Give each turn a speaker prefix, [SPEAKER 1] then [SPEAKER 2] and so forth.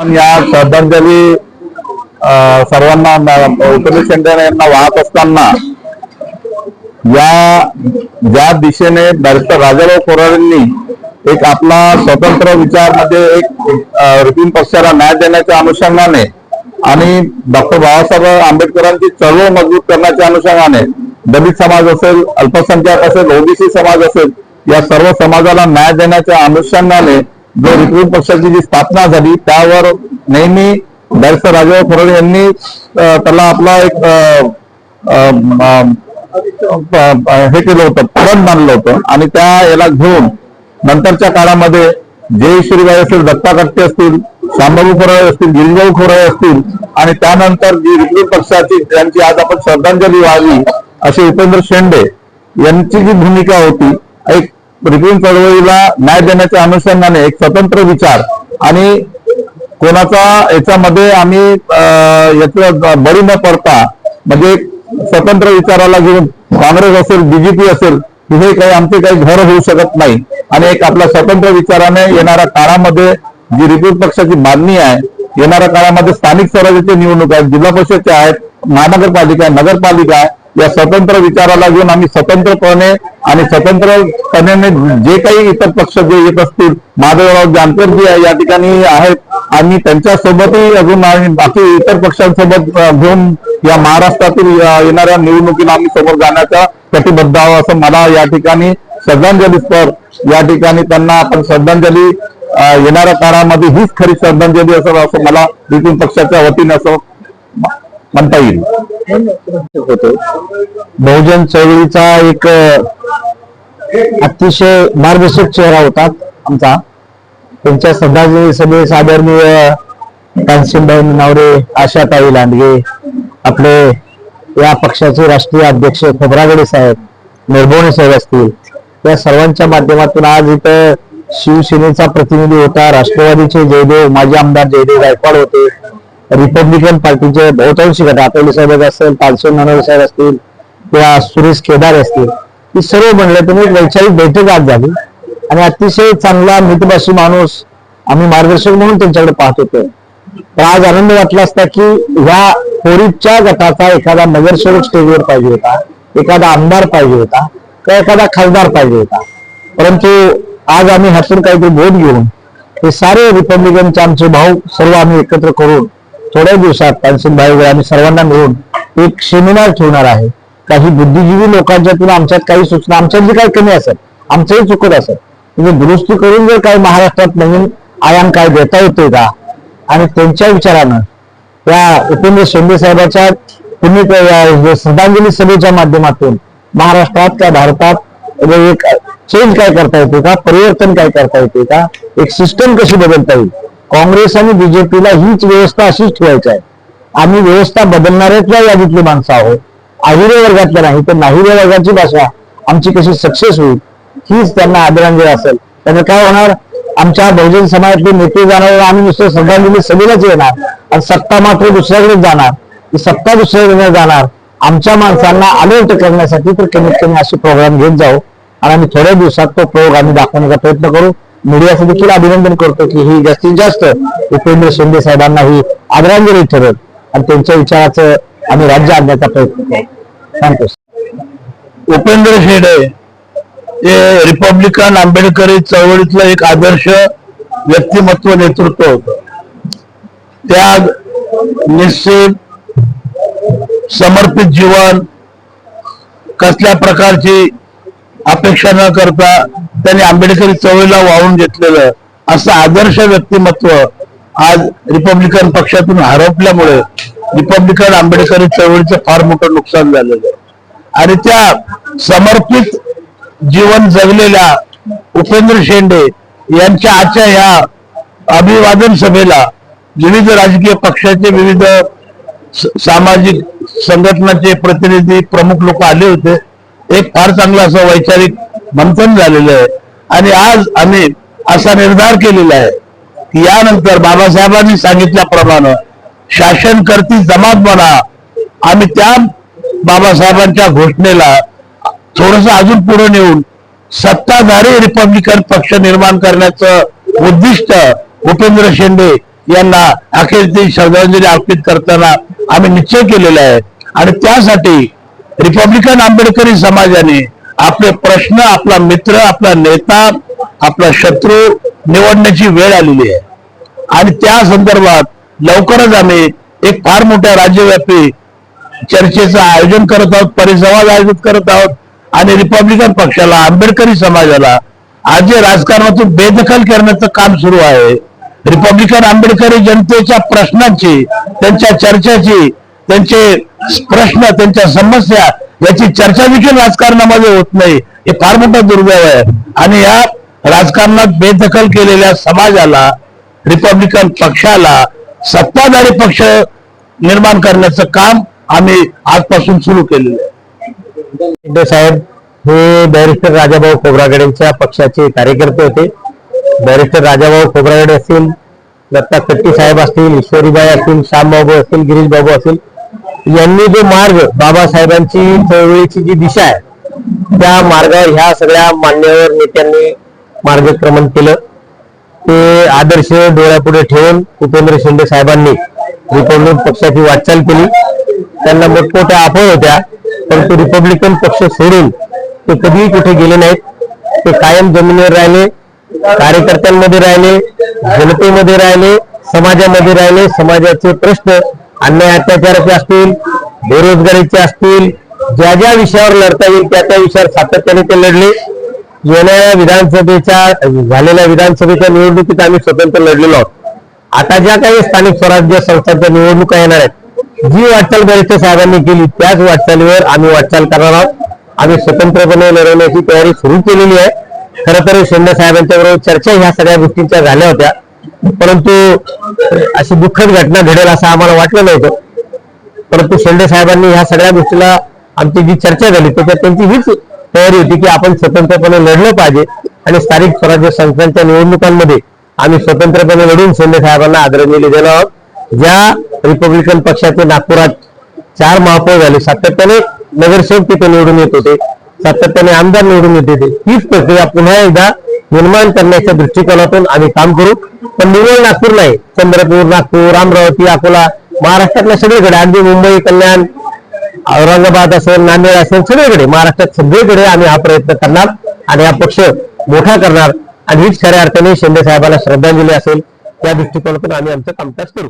[SPEAKER 1] पण या श्रद्धांजली सर्वांना उपदेश शेंडे यांना वाहत असताना या ज्या दिशेने बॅरिस्टर राजाभाऊ कोराडेंनी एक आपला स्वतंत्र विचार म्हणजे एक रिपीन पक्षाला न्याय देण्याच्या अनुषंगाने आणि डॉक्टर बाबासाहेब आंबेडकरांची चळवळ मजबूत करण्याच्या अनुषंगाने दलित समाज असेल अल्पसंख्याक असेल ओबीसी समाज असेल या सर्व समाजाला न्याय देण्याच्या अनुषंगाने जो रिपब्लिक पक्षाची जी स्थापना झाली त्यावर नेहमी बॅरिस्टर राजाराव कोराडे यांनी त्याला आपला एक हे केलं होतं फरक मानलं होतं. आणि त्या याला घेऊन नंतरच्या काळामध्ये जय श्रीबाई असतील दत्ता कट्टे असतील शांबाबू खोराळे असतील गिरिजाऊ खोराळे असतील आणि त्यानंतर जी रिपब्लिक पक्षाची त्यांची आज आपण श्रद्धांजली व्हावी असे उपेंद्र शेंडे यांची जी भूमिका होती एक रिपब्लिक चळवळीला न्याय देण्याच्या अनुषंगाने एक स्वतंत्र विचार आणि कोणाचा याच्यामध्ये आम्ही याचं बळी न पडता म्हणजे स्वतंत्र विचाराला घेऊन काँग्रेस असेल बीजेपी असेल तिथे काही आमचे काही घर होऊ शकत नाही. आणि एक आपल्या स्वतंत्र विचाराने येणाऱ्या काळामध्ये जी रिपब्लिक पक्षाची मागणी आहे येणाऱ्या काळामध्ये स्थानिक स्वराज्याची निवडणूक आहेत जिल्हा परिषदच्या आहेत महानगरपालिका आहे नगरपालिका आहे या स्वतंत्र विचाराला घेऊन आम्ही स्वतंत्रपणे आणि स्वतंत्रपणे जे काही इतर पक्ष जे येत असतील माधवराव जानकर या ठिकाणी आहेत आणि त्यांच्यासोबतही अजून आम्ही बाकी इतर पक्षांसोबत घेऊन या महाराष्ट्रातील येणाऱ्या निवडणुकीला आम्ही समोर जाण्याचा कटिबद्ध आहोत असं मला या ठिकाणी श्रद्धांजली स्पर या ठिकाणी त्यांना आपण श्रद्धांजली येणाऱ्या काळामध्ये हीच खरी श्रद्धांजली असं असं मला विपिन पक्षाच्या वतीने असं म्हणता येईल.
[SPEAKER 2] होतो बहुजन चळवळीचा एक अतिशय मार्गदर्शक चेहरा होता आमचा. त्यांच्या श्रद्धांजली सभेस आदरणीय कांशीबाई नवरे आशाताई लांडगे आपले या पक्षाचे राष्ट्रीय अध्यक्ष खोबरागडे साहेब निर्भवणे साहेब असतील. या सर्वांच्या माध्यमातून आज इथं शिवसेनेचा प्रतिनिधी होता. राष्ट्रवादीचे जयदेव माजी आमदार जयदेव गायकवाड होते. रिपब्लिकन पार्टीचे बहुतांशी गट आठवले साहेब असेल तालसोन नानवरे साहेब असतील किंवा सुरेश केदार असतील ही सर्व म्हणलं एक वैचारिक बैठक आज झाली. आणि अतिशय चांगला मितभाषी माणूस आम्ही मार्गदर्शक म्हणून त्यांच्याकडे पाहत होतो. तर आज आनंद वाटला असता की ह्या पोरीच्या गटाचा एखादा नगरसेवक स्टेजवर पाहिजे होता एखादा आमदार पाहिजे होता किंवा एखादा खासदार पाहिजे होता. परंतु आज आम्ही हातून काहीतरी बोध घेऊन हे सारे रिपब्लिकनचे आमचे भाऊ सर्व आम्ही एकत्र करून थोड्या दिवसात पानसिंग भाई आम्ही सर्वांना मिळून एक सेमिनार ठेवणार आहे. काही बुद्धिजीवी लोकांच्यातून आमच्यात काही सूचना आमच्यात जे काही कमी असेल आमचंही चुकत असेल. म्हणजे दुरुस्ती करून जर काही महाराष्ट्रात नवीन आयाम काय देता येतोय का? आणि त्यांच्या विचारानं त्या उपेंद्र शेंडे साहेबांच्या पुण्य श्रद्धांजली सभेच्या माध्यमातून महाराष्ट्रात त्या भारतात एक चेंज काय करता येते का? परिवर्तन काय करता येते का? एक सिस्टम कशी बदलता येईल? काँग्रेस आणि बीजेपीला हीच व्यवस्था अशीच ठेवायची आहे. आम्ही व्यवस्था बदलणाऱ्याच्या यादीतली माणसं आहोत. आहिरे वर्गातल्या नाही तर नाहिरे वर्गाची भाषा आमची कशी सक्सेस होईल हीच त्यांना आदरांजली असेल. त्यामुळे काय होणार? आमच्या बहुजन समाजातले नेते जाणार आम्ही नुसतं श्रद्धांजली सभेलाच येणार आणि सत्ता मात्र दुसऱ्याकडे जाणार. सत्ता दुसऱ्याकडे जाणार. आमच्या माणसांना अलर्ट करण्यासाठी तर कमीत कमी असे प्रोग्राम घेत जाऊ. आणि आम्ही थोड्या दिवसात तो प्रयोग आम्ही दाखवण्याचा प्रयत्न करू. मीडियाचं देखील अभिनंदन करतो की ही जास्तीत जास्त उपेंद्र शिंदे साहेबांना ही आदरांजली ठरत आणि त्यांच्या विचाराचं आम्ही राज्य आणण्याचा प्रयत्न करतो सांगतो
[SPEAKER 1] उपेंद्र शेडे हे रिपब्लिकन आंबेडकरी चळवळीतलं एक आदर्श व्यक्तिमत्व नेतृत्व होत. त्याग निश्चित समर्पित जीवन कसल्या प्रकारची अपेक्षा न करता त्यांनी आंबेडकरी चळवळीला वाहून घेतलेलं असं आदर्श व्यक्तिमत्व आज रिपब्लिकन पक्षातून हरपल्यामुळे रिपब्लिकन आंबेडकरी चळवळीचं फार मोठं नुकसान झालेलं आहे. आणि त्या समर्पित जीवन जगलेल्या उपेंद्र शेंडे यांच्या आजच्या ह्या अभिवादन सभेला विविध राजकीय पक्षाचे विविध सामाजिक संघटनाचे प्रतिनिधी प्रमुख लोक आले होते. एक फार चांगलं असं वैचारिक मंथन झालेलं आहे. आणि आज आम्ही असा निर्धार केलेला आहे की यानंतर बाबासाहेबांनी सांगितल्याप्रमाणे शासन करती जमात म्हणा आम्ही त्या बाबासाहेबांच्या घोषणेला थोडस अजून पुढे नेऊन सत्ताधारी रिपब्लिकन पक्ष निर्माण करण्याचं उद्दिष्ट उपेंद्र शेंडे
[SPEAKER 3] यांना अखेरची श्रद्धांजली अर्पित करताना आम्ही निश्चय केलेला आहे. आणि त्यासाठी रिपब्लिकन आंबेडकरी समाजाने आपले प्रश्न आपला मित्र आपला नेता आपला शत्रू निवडण्याची वेळ आलेली आहे. आणि त्या संदर्भात लवकरच आम्ही एक फार मोठ्या राज्यव्यापी चर्चेचं आयोजन करत आहोत परिसंवाद आयोजित करत आहोत. आणि रिपब्लिकन पक्षाला आंबेडकरी समाजाला आज जे राजकारणातून बेदखल करण्याचं काम सुरू आहे रिपब्लिकन आंबेडकरी जनतेच्या प्रश्नांची त्यांच्या चर्चेची त्यांचे प्रश्न त्यांच्या समस्या याची चर्चा देखील राजकारणामध्ये होत नाही. हे फार मोठा दुर्दैव आहे. आणि या राजकारणात बेदखल केलेल्या समाजाला रिपब्लिकन पक्षाला सत्ताधारी पक्ष निर्माण करण्याचं काम आम्ही आजपासून सुरू केलेलं आहे.
[SPEAKER 4] साहेब हे बॅरिस्टर राजाभाऊ खोब्रागडेंच्या पक्षाचे कार्यकर्ते होते. बॅरिस्टर राजाभाऊ खोब्रागडे असतील दत्ता कट्टी साहेब असतील ईश्वरीबाई असतील श्यामबाबू असतील गिरीशबाबू असतील यांनी जो मार्ग बाबासाहेबांची चळवळीची जी दिशा आहे त्या मार्गावर ह्या सगळ्या मान्यवर नेत्यांनी मार्गक्रमण केलं. ते आदर्श डोळ्यापुढे ठेवून उपेंद्र शिंदे साहेबांनी रिपब्लिकन पक्षाची वाटचाल केली. त्यांना मोठमोठ्या अफवा होत्या परंतु रिपब्लिकन पक्ष सोडून ते कधीही कुठे गेले नाहीत. ते कायम जमिनीवर राहिले कार्यकर्त्यांमध्ये राहिले जनतेमध्ये राहिले समाजामध्ये राहिले. समाजाचे प्रश्न अन्याय अत्याचाराचे असतील बेरोजगारीचे असतील ज्या ज्या विषयावर लढता येईल त्या त्या विषयावर सातत्याने ते लढले. येणाऱ्या विधानसभेच्या झालेल्या विधानसभेच्या निवडणुकीत आम्ही स्वतंत्र लढलेलो आहोत. आता ज्या काही स्थानिक स्वराज्य संस्थांच्या निवडणुका येणार आहेत जी वाटचाल बरिष्ठ साहेबांनी केली त्याच वाटचालीवर आम्ही वाटचाल करणार आहोत. आम्ही स्वतंत्रपणे लढवण्याची तयारी सुरू केलेली आहे. खरं तर शिंदे साहेबांच्या बरोबर चर्चा ह्या सगळ्या गोष्टींच्या झाल्या होत्या. परंतु अशी दुःखद घटना घडेल असं आम्हाला वाटलं नव्हतं. परंतु शेंडे साहेबांनी ह्या सगळ्या गोष्टीला आमची जी चर्चा झाली त्याच्यात त्यांची हीच तयारी होती की आपण स्वतंत्रपणे लढलं पाहिजे आणि स्थानिक स्वराज्य संस्थांच्या निवडणुकांमध्ये आम्ही स्वतंत्रपणे लढून शेंडे साहेबांना आदरांजली देणार आहोत. ज्या रिपब्लिकन पक्षाचे नागपुरात चार महापौर झाले सातत्याने नगरसेवक तिथे निवडून येत होते सातत्याने आमदार निवडून येत होते. हीच प्रक्रिया पुन्हा एकदा निर्माण करण्याच्या दृष्टिकोनातून आम्ही काम करू. पण निवड नागपूर नाही. चंद्रपूर नागपूर अमरावती अकोला महाराष्ट्रातल्या सगळीकडे अगदी मुंबई कल्याण औरंगाबाद असेल नांदेड असेल सगळीकडे महाराष्ट्रात सगळीकडे आम्ही हा प्रयत्न करणार आणि हा पक्ष मोठा करणार. आणि हीच खऱ्या अर्थाने शिंदे साहेबांना श्रद्धांजली असेल. त्या दृष्टिकोनातून आम्ही आमचं कामकाज करू.